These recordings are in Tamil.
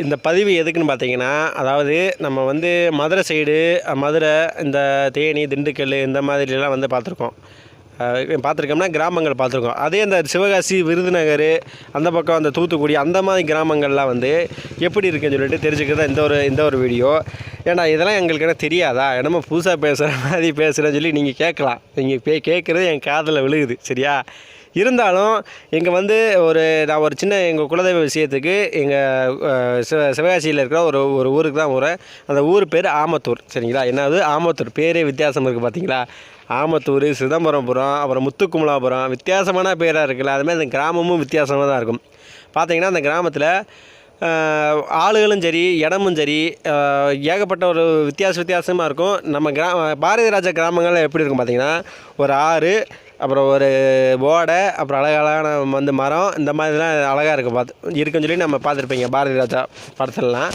இந்த பதிவு எதுக்குன்னு பார்த்தீங்கன்னா அதாவது நம்ம வந்து மதுரை சைடு மதுரை இந்த தேனி திண்டுக்கல் இந்த மாதிரிலாம் வந்து பார்த்துருக்கோம். பார்த்துருக்கோம்னா கிராமங்கள் பார்த்துருக்கோம். அதே இந்த சிவகாசி விருதுநகர் அந்த பக்கம் அந்த தூத்துக்குடி அந்த மாதிரி கிராமங்கள்லாம் வந்து எப்படி இருக்குன்னு சொல்லிட்டு தெரிஞ்சுக்கிறது இந்த ஒரு இந்த ஒரு வீடியோ. ஏன்னா இதெல்லாம் எங்களுக்கு என்ன தெரியாதா? என்னமோ புதுசாக பேசுகிற மாதிரி பேசுகிறேன்னு சொல்லி நீங்கள் கேட்கலாம். நீங்கள் பே கேட்குறது என் காதில் விழுகுது. சரியா? இருந்தாலும் இங்கே வந்து ஒரு நான் ஒரு சின்ன எங்கள் குலதெய்வ விஷயத்துக்கு எங்கள் சிவ சிவகாசியில் இருக்கிற ஒரு ஒரு ஊருக்கு தான் போகிறேன் அந்த ஊர் பேர் ஆமத்தூர் சரிங்களா? என்னது ஆமத்தூர். பேரே வித்தியாசம் இருக்குது பார்த்தீங்களா ஆமத்தூர் சிதம்பரபுரம் அப்புறம் முத்துக்குமலாபுரம் வித்தியாசமான பேராக இருக்குல்ல அதுமாதிரி அந்த கிராமமும் வித்தியாசமாக தான் இருக்கும். பார்த்தீங்கன்னா அந்த கிராமத்தில் ஆளுகளும் சரி இடமும் சரி ஏகப்பட்ட ஒரு வித்தியாச வித்தியாசமாக இருக்கும். நம்ம கிராம பாரதிராஜா கிராமங்களில் எப்படி இருக்கும் பார்த்திங்கன்னா ஒரு ஆறு அப்புறம் ஒரு ஓடை அப்புறம் அழகழகான வந்து மரம் இந்த மாதிரிலாம் அழகாக இருக்கும் பார்த்து இருக்குன்னு சொல்லி நம்ம பார்த்துருப்பீங்க. பாரதி ராஜா படத்துலலாம்.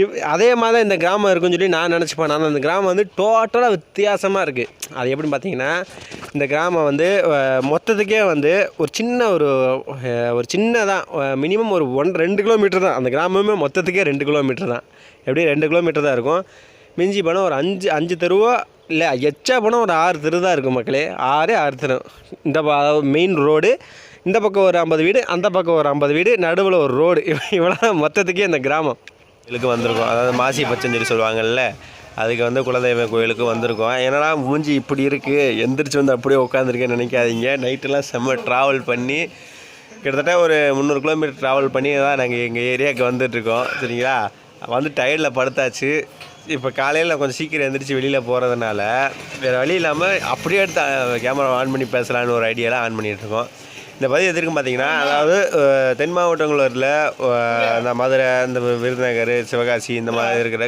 இவ் அதே மாதிரி இந்த கிராமம் இருக்குன்னு சொல்லி நான் நினச்சிப்பேன். ஆனால் அந்த கிராமம் வந்து டோட்டலாக வித்தியாசமாக இருக்குது அது எப்படின்னு பார்த்தீங்கன்னா இந்த கிராமம் வந்து மொத்தத்துக்கே வந்து ஒரு சின்ன ஒரு ஒரு சின்னதாக மினிமம் ஒரு ஒன் ரெண்டு கிலோமீட்டர் தான். அந்த கிராமமே மொத்தத்துக்கே ரெண்டு கிலோமீட்டர் தான். எப்படி ரெண்டு கிலோமீட்டர் தான் இருக்கும். மிஞ்சி போனால் ஒரு அஞ்சு அஞ்சு தெருவோ இல்லை எச்சா போனால் ஒரு ஆறு தெரு தான் இருக்கும் மக்களே. ஆறு ஆறு தெரு. இந்த மெயின் ரோடு இந்த பக்கம் ஒரு ஐம்பது வீடு அந்த பக்கம் ஒரு ஐம்பது வீடு நடுவில் ஒரு ரோடு இவ்வளோ மொத்தத்துக்கே இந்த கிராமம். இதுக்கு வந்திருக்கோம். அதாவது மாசி பச்சஞ்சொல்லி சொல்லுவாங்கல்ல அதுக்கு வந்து குலதெய்வ கோயிலுக்கு வந்திருக்கோம். என்னடா மூஞ்சி இப்படி இருக்குது எந்திரிச்சு வந்து அப்படியே உட்காந்துருக்கேன்னு நினைக்காதீங்க. நைட்டெல்லாம் செம்ம ட்ராவல் பண்ணி கிட்டத்தட்ட ஒரு முந்நூறு கிலோமீட்டர் ட்ராவல் பண்ணி தான் நாங்கள் எங்கள் ஏரியாவுக்கு வந்துட்டுருக்கோம் சரிங்களா? வந்து டயர்டில் படுத்தாச்சு. இப்போ காலையில் கொஞ்சம் சீக்கிரம் எந்திரிச்சு வெளியில் போகிறதுனால வேறு வழி இல்லாமல் அப்படியே எடுத்து கேமரா ஆன் பண்ணி பேசலான்னு ஒரு ஐடியாலாம் ஆன் பண்ணிகிட்டு இருக்கோம். இந்த பதிவு எதுக்கும் பார்த்தீங்கன்னா அதாவது தென் மாவட்டங்களில் அந்த மதுரை இந்த விருதுநகர் சிவகாசி இந்த மாதிரி இருக்கிற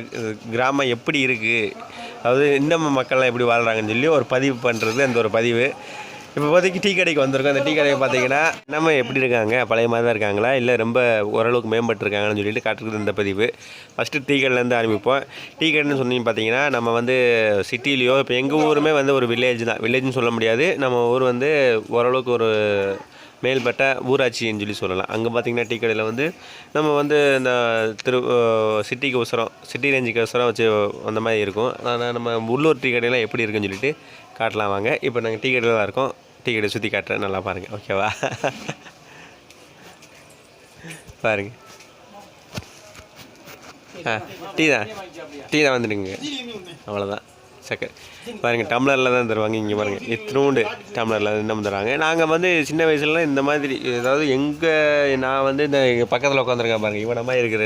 கிராமம் எப்படி இருக்குது அதாவது இன்னும் மக்கள்லாம் எப்படி வாழ்கிறாங்கன்னு சொல்லி ஒரு பதிவு பண்ணுறது அந்த ஒரு பதிவு. இப்போதைக்கு டீ கடைக்கு வந்திருக்கோம். அந்த டீ கடைக்கு பார்த்தீங்கன்னா நம்ம எப்படி இருக்காங்க? பழைய மாதிரி தான் இருக்காங்களா? இல்லை ரொம்ப ஓரளவுக்கு மேம்பட்டுருக்காங்கன்னு சொல்லிட்டு காட்டுறது இந்த பதிவு. ஃபஸ்ட்டு டீ கடையிலேருந்து ஆரம்பிப்போம். டீ கடைன்னு சொன்னீங்க பார்த்தீங்கன்னா நம்ம வந்து சிட்டிலேயோ இப்போ எங்கள் ஊருமே வந்து ஒரு வில்லேஜ் தான். வில்லேஜ்னு சொல்ல முடியாது. நம்ம ஊர் வந்து ஓரளவுக்கு ஒரு மேல்பட்ட ஊராட்சின்னு சொல்லி சொல்லலாம். அங்கே பார்த்தீங்கன்னா டீ கடையில் வந்து நம்ம வந்து இந்த திரு சிட்டிக்கு உசரம் சிட்டி ரேஞ்சுக்கு உசரம் வச்சு அந்த மாதிரி இருக்கும். ஆனால் நம்ம உள்ளூர் டீ கடையெல்லாம் எப்படி இருக்குன்னு சொல்லிட்டு காட்டலாம் வாங்க. இப்போ நாங்கள் டீ கடையில் தான் இருக்கோம். டீ கடை சுற்றி காட்டுறேன் நல்லா பாருங்கள் ஓகேவா பாருங்க. ஆ டீ தான். டீ தான் வந்துடுங்க. அவ்வளோதான் சக்கரை பாருங்க டம்ளரில் தான் தருவாங்க. இங்கே பாருங்கள் இத்தினூண்டு டம்ளரில் இன்னும் தருவாங்க நாங்கள் வந்து சின்ன வயசுலலாம் இந்த மாதிரி அதாவது எங்கள் நான் வந்து இந்த எங்கள் பக்கத்தில் உட்காந்துருக்கேன் பாருங்கள் இவன மாதிரி இருக்கிற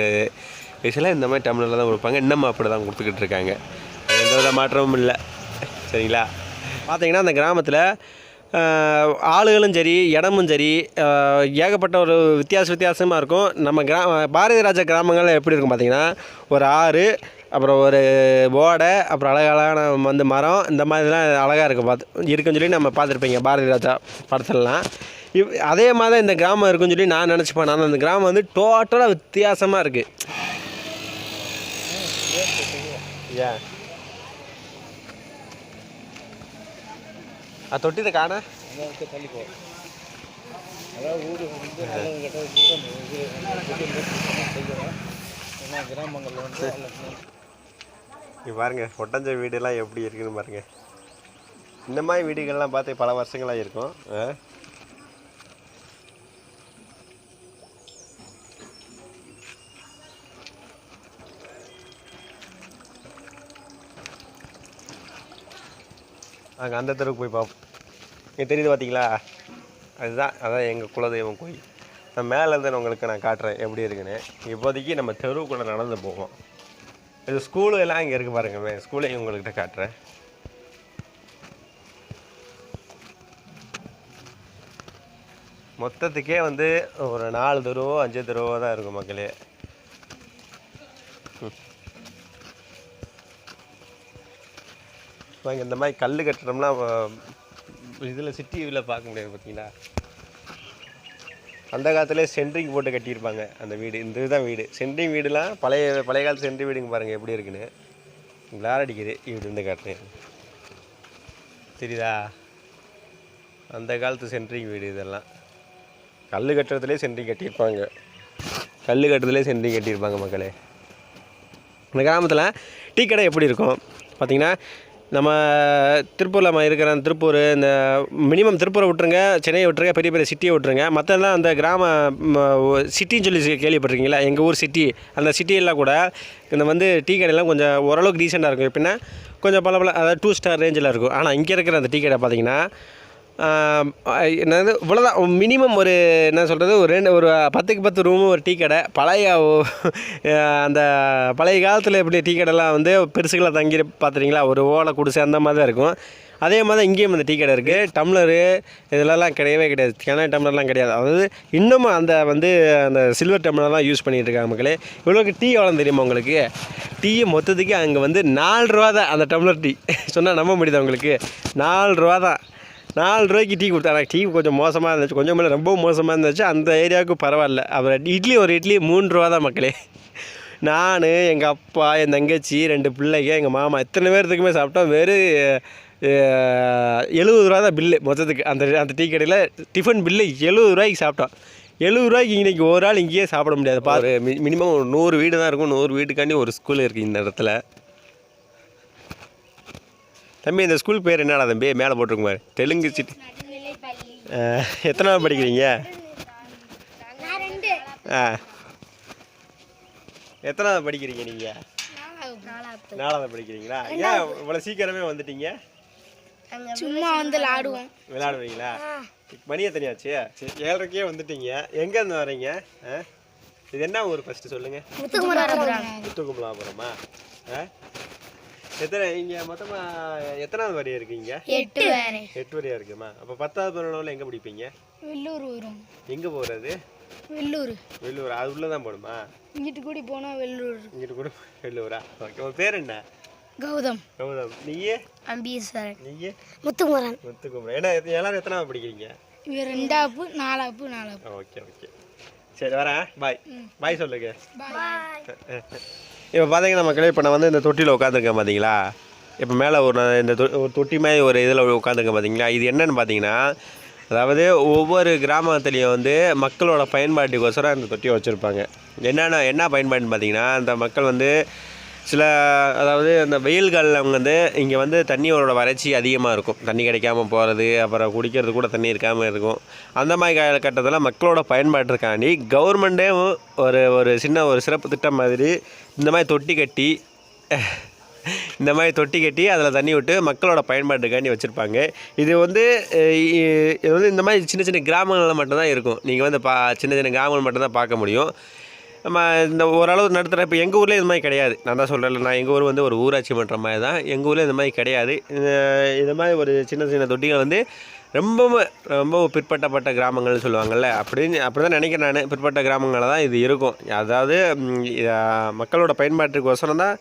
வயசில் இந்த மாதிரி டம்ளரில் தான் கொடுப்பாங்க. இன்னமும் அப்படி தான் கொடுத்துக்கிட்டு இருக்காங்க. எந்த வித மாற்றமும் இல்லை. சரிங்களா? பார்த்தீங்கன்னா அந்த கிராமத்தில் ஆளுகளும் சரி இடமும் சரி ஏகப்பட்ட ஒரு வித்தியாச வித்தியாசமாக இருக்கும். நம்ம கிரா பாரதி ராஜா கிராமங்களில் எப்படி இருக்கும் பார்த்தீங்கன்னா ஒரு ஆறு அப்புறம் ஒரு ஓடை அப்புறம் அழகழகான வந்து மரம் இந்த மாதிரிலாம் அழகாக இருக்கும் பார்த்து இருக்குன்னு சொல்லி நம்ம பார்த்துருப்பீங்க பாரதி ராஜா படத்துலலாம். இவ் அதே மாதிரி தான் இந்த கிராமம் இருக்குன்னு சொல்லி நான் நினச்சிப்பேன். ஆனால் அந்த கிராமம் வந்து டோட்டலாக வித்தியாசமாக இருக்குது ஏன் ஆ தொட்டி காண. இங்கே பாருங்க ஒட்டஞ்ச வீடெல்லாம் எப்படி இருக்குன்னு பாருங்க. இந்த மாதிரி வீடுகள்லாம் பார்த்து பல வருஷங்களாக இருக்கும். அங்கே அந்த தெருவுக்கு போய் பார்ப்போம் இங்கே தெரியுது பார்த்தீங்களா அதுதான் அதான் எங்கள் குலதெய்வம் கோயில். நான் மேலேருந்து உங்களுக்கு நான் காட்டுறேன் எப்படி இருக்குன்னு. இப்போதைக்கு நம்ம தெருவுக்குள்ளே நடந்து போவோம். இது ஸ்கூலு எல்லாம் இங்கே இருக்குது பாருங்க ஸ்கூலையும் உங்கள்கிட்ட காட்டுறேன். மொத்தத்துக்கே வந்து ஒரு நாலு தெருவோ அஞ்சு தெருவோ தான் இருக்கும் மக்களே. வாங்க இந்த மாதிரி கல் கட்டுறோம்னா இதில் சிட்டியில் பார்க்க முடியாது பார்த்தீங்களா அந்த காலத்துலேயே சென்ட்ரிங் போட்டு கட்டியிருப்பாங்க அந்த வீடு. இந்த இதுதான் வீடு. சென்ட்ரிங் வீடுலாம் பழைய பழைய காலத்து சென்ட்ரிங் வீடுங்க பாருங்கள் எப்படி இருக்குன்னு. கிளார் அடிக்குது. இப்படி இருந்து காட்டுறேன். தெரியுதா? அந்த காலத்து சென்ட்ரிங் வீடு இதெல்லாம். கல் கட்டுறதுலேயே சென்ட்ரிங் கட்டியிருப்பாங்க. கல் கட்டுறதுலேயே சென்ட்ரிங் கட்டியிருப்பாங்க மக்களே. இந்த கிராமத்தில் டீ கடை எப்படி இருக்கும்? பார்த்தீங்கன்னா நம்ம திருப்பூரில் நம்ம இருக்கிற அந்த திருப்பூர் இந்த மினிமம் திருப்பூரை விட்டுருங்க சென்னையை விட்டுருங்க பெரிய பெரிய சிட்டியை விட்டுருங்க. மற்றெல்லாம் அந்த கிராம சிட்டின்னு சொல்லி கேள்விப்பட்டிருக்கீங்களா? எங்கள் ஊர் சிட்டி அந்த சிட்டியெல்லாம் கூட இந்த வந்து டீ கடையெல்லாம் கொஞ்சம் ஓரளவுக்கு டீசெண்டாக இருக்கும். எப்படின்னா கொஞ்சம் பல பல அதாவது டூ ஸ்டார் ரேஞ்சில் இருக்கும். ஆனால் இங்கே இருக்கிற அந்த டீ கடை பார்த்தீங்கன்னா என்னது இவ்வளோதான் மினிமம் ஒரு என்ன சொல்கிறது ஒரு ரெண்டு ஒரு பத்துக்கு பத்து ரூமு ஒரு டீ கடை. பழைய அந்த பழைய காலத்தில் எப்படி டீ கடைலாம் வந்து பெருசுகளாக தங்கி பார்த்துறீங்களா ஒரு ஓலை குடிசை அந்த மாதிரி தான் இருக்கும். அதே மாதிரி தான் இங்கேயும் அந்த டீ கடை இருக்குது டம்ளரு இதெல்லாம் கிடையவே கிடையாது. கிணறு டம்ளர்லாம் கிடையாது. அதாவது இன்னமும் அந்த வந்து அந்த சில்வர் டம்ளர்லாம் யூஸ் பண்ணிகிட்டு இருக்காங்க மக்களே. இவ்வளோக்கு டீ எவ்வளோ தெரியுமா உங்களுக்கு? டீ மொத்தத்துக்கு அங்கே வந்து நாலு ரூபா தான் அந்த டம்ளர் டீ. சொன்னால் நம்ப முடியுது உங்களுக்கு? நாலு ரூபா தான் நாலு ரூபாய்க்கு டீ கொடுத்தாங்க டீ கொஞ்சம் மோசமாக இருந்துச்சு. கொஞ்சம் மேலே ரொம்ப மோசமாக இருந்துச்சு. அந்த ஏரியாவுக்கு பரவாயில்ல. அப்புறம் இட்லி ஒரு இட்லி மூணு ரூபா தான் மக்களே. நான் எங்கள் அப்பா என் தங்கச்சி ரெண்டு பிள்ளைங்க எங்கள் மாமா இத்தனை பேர்த்துக்குமே சாப்பிட்டோம். வெறும் எழுபது ரூபா தான் பில்லு மொத்தத்துக்கு. அந்த அந்த டீ கடையில் டிஃபன் பில்லு எழுபது ரூபாய்க்கு சாப்பிட்டோம். எழுபது ரூபாய்க்கு இன்றைக்கி ஒரு ஆள் இங்கேயே சாப்பிட முடியாது. பாரு மினிமம் ஒரு நூறு வீடு தான் இருக்கும். நூறு வீட்டுக்காண்டி ஒரு ஸ்கூல் இருக்குது இந்த இடத்துல. தம்பி இந்த ஸ்கூல் பேர் என்னடா தம்பி? மேலே போட்டிருக்கும் பாரு. தெலுங்கு சிட்டி எத்தனாவது படிக்கிறீங்க? ஆ. எத்தனாவது படிக்கிறீங்க நீங்கள் நாலாவது. படிக்கிறீங்களா? ஏன் இவ்வளோ சீக்கிரமே வந்துட்டீங்க? சும்மா வந்து விளாடுவோம். விளையாடுவீங்களா? மணி எத்தனையாச்சு சரி ஏழரைக்கே வந்துட்டீங்க. எங்கேருந்து வரீங்க? ஆ? இது என்ன ஊர் ஃபஸ்ட்டு சொல்லுங்கள் முத்துக்குமலாபுரமா? ஆ? எத்தனை இங்கே மொத்தமாக எத்தனாவது வரையும் இருக்கீங்க? எட்டு வேற எட்டு வரையா இருக்குமா? அப்போ பத்தாவது பதினொன்றில் எங்கே படிப்பீங்க? வெள்ளூர் வரும் எங்கே போகிறது வெள்ளூர். வெள்ளூர்? அது உள்ளே தான் போகணுமா இங்கிட்டு கூடி போனா வெள்ளூர். இங்கிட்டு கூட வெள்ளூரா? ஓகே உன் பேர் என்ன? கௌதம். கௌதம். நீயே? அம்பீஸ்வரன் நீயே? முத்துக்குமரன். முத்துக்குமரன். ஏன்னா எல்லாரும் எத்தனாவது படிக்கிறீங்க? இவன் ரெண்டாப்பு நாலாப்பு நாலாப்பு. ஓகே ஓகே சரி வரேன். பாய் பாய் சொல்லுங்க. பாய் இப்போ பார்த்தீங்கன்னா மக்களே இப்போ நான் வந்து இந்த தொட்டியில் உட்காந்துருக்கேன் பார்த்தீங்களா இப்போ மேலே ஒரு நான் இந்த தொ- ஒரு தொட்டி மாதிரி ஒரு இதில் உட்காந்துருக்கேன் பார்த்தீங்களா இது என்னென்னு பார்த்தீங்கன்னா அதாவது ஒவ்வொரு கிராமத்துலேயும் வந்து மக்களோட பயன்பாட்டுக்கோசரம் இந்த தொட்டியை வச்சுருப்பாங்க. என்னென்ன என்ன பயன்பாடுன்னு பார்த்தீங்கன்னா அந்த மக்கள் வந்து சில அதாவது அந்த வெயில்களில் அவங்க வந்து இங்கே வந்து தண்ணியோட வறட்சி அதிகமாக இருக்கும். தண்ணி கிடைக்காம போகிறது அப்புறம் குடிக்கிறது கூட தண்ணி இருக்காமல் இருக்கும். அந்த மாதிரி காலகட்டத்தில் மக்களோட பயன்பாட்டிற்காண்டி கவர்மெண்ட்டே ஒரு ஒரு சின்ன ஒரு சிறப்பு திட்டம் மாதிரி இந்த மாதிரி தொட்டி கட்டி இந்த மாதிரி தொட்டி கட்டி அதில் தண்ணி விட்டு மக்களோட பயன்பாட்டுக்காண்டி வச்சுருப்பாங்க. இது வந்து இது வந்து இந்த மாதிரி சின்ன சின்ன கிராமங்களில் மட்டும்தான் இருக்கும். நீங்கள் வந்து பா சின்ன சின்ன கிராமங்கள் மட்டும்தான் பார்க்க முடியும். நம்ம இந்த ஓரளவு நடத்துகிற இப்போ எங்கள் ஊரில் இது மாதிரி கிடையாது. நான் தான் சொல்கிறேன் நான் எங்கள் ஊர் வந்து ஒரு ஊராட்சி மன்ற மாதிரி தான். எங்கள் ஊரில் இந்த மாதிரி கிடையாது. இந்த- இது மாதிரி ஒரு சின்ன சின்ன தொட்டிகள் வந்து ரொம்பவும் ரொம்ப பிற்பட்டப்பட்ட கிராமங்கள்னு சொல்லுவாங்கள்ல அப்படின்னு அப்படி தான் நினைக்கிறேன் நான். பிற்பட்ட கிராமங்களில் தான் இது இருக்கும். அதாவது மக்களோட பயன்பாட்டுக்கு மக்களோட தான்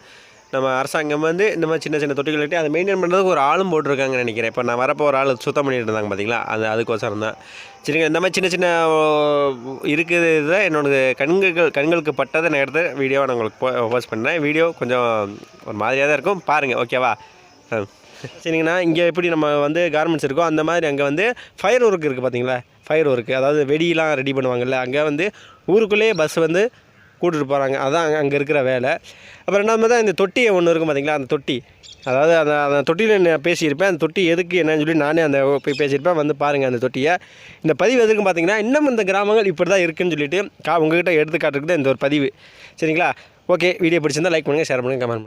நம்ம அரசாங்கம் வந்து இந்த மாதிரி சின்ன சின்ன தொட்டிகள் கட்டி அதை மெயின்டைன் பண்ணுறதுக்கு ஒரு ஆளும் போட்டிருக்காங்கன்னு நினைக்கிறேன். இப்போ நான் வரப்போ ஒரு ஆள் சுத்தம் பண்ணிட்டு இருந்தாங்க பார்த்தீங்களா அது அதுக்கோசரம் தான். சரிங்க இந்த மாதிரி சின்ன சின்ன ஓ, இருக்குது தான் என்னோட கண்கள் கண்களுக்கு பட்டதை நான் எடுத்து வீடியோவை நான் உங்களுக்கு போஸ்ட் பண்ணுறேன் வீடியோ கொஞ்சம் ஒரு மாதிரியாக தான் இருக்கும். பாருங்கள் ஓகேவா சரிங்கண்ணா. இங்கே எப்படி நம்ம வந்து கார்மெண்ட்ஸ் இருக்கோ அந்த மாதிரி அங்கே வந்து ஃபயர் ஒர்க் இருக்குது பார்த்தீங்களா ஃபயர் ஒர்க்கு அதாவது வெடியெலாம் ரெடி பண்ணுவாங்கல்ல. அங்கே வந்து ஊருக்குள்ளேயே பஸ் வந்து கூட்டிகிட்டு போகிறாங்க அதான் அங்கே அங்கே இருக்கிற வேலை. அப்புறம் ரெண்டாவது தான் இந்த தொட்டியை ஒன்று இருக்கும் பார்த்தீங்களா அந்த தொட்டி. அதாவது அந்த அந்த தொட்டியில் நான் பேசியிருப்பேன். அந்த தொட்டி எதுக்கு என்னன்னு சொல்லி நானே அந்த போய் பேசியிருப்பேன். வந்து பாருங்கள் அந்த தொட்டியை. இந்த பதிவு எதுக்கு பார்த்தீங்கன்னா இன்னும் இந்த கிராமங்கள் இப்படி தான் இருக்குன்னு சொல்லிட்டு கா உங்ககிட்ட எடுத்து காட்டுறது இந்த ஒரு பதிவு. சரிங்களா? ஓகே வீடியோ பிடிச்சிருந்தா லைக் பண்ணுங்கள் ஷேர் பண்ணுங்கள் கமெண்ட்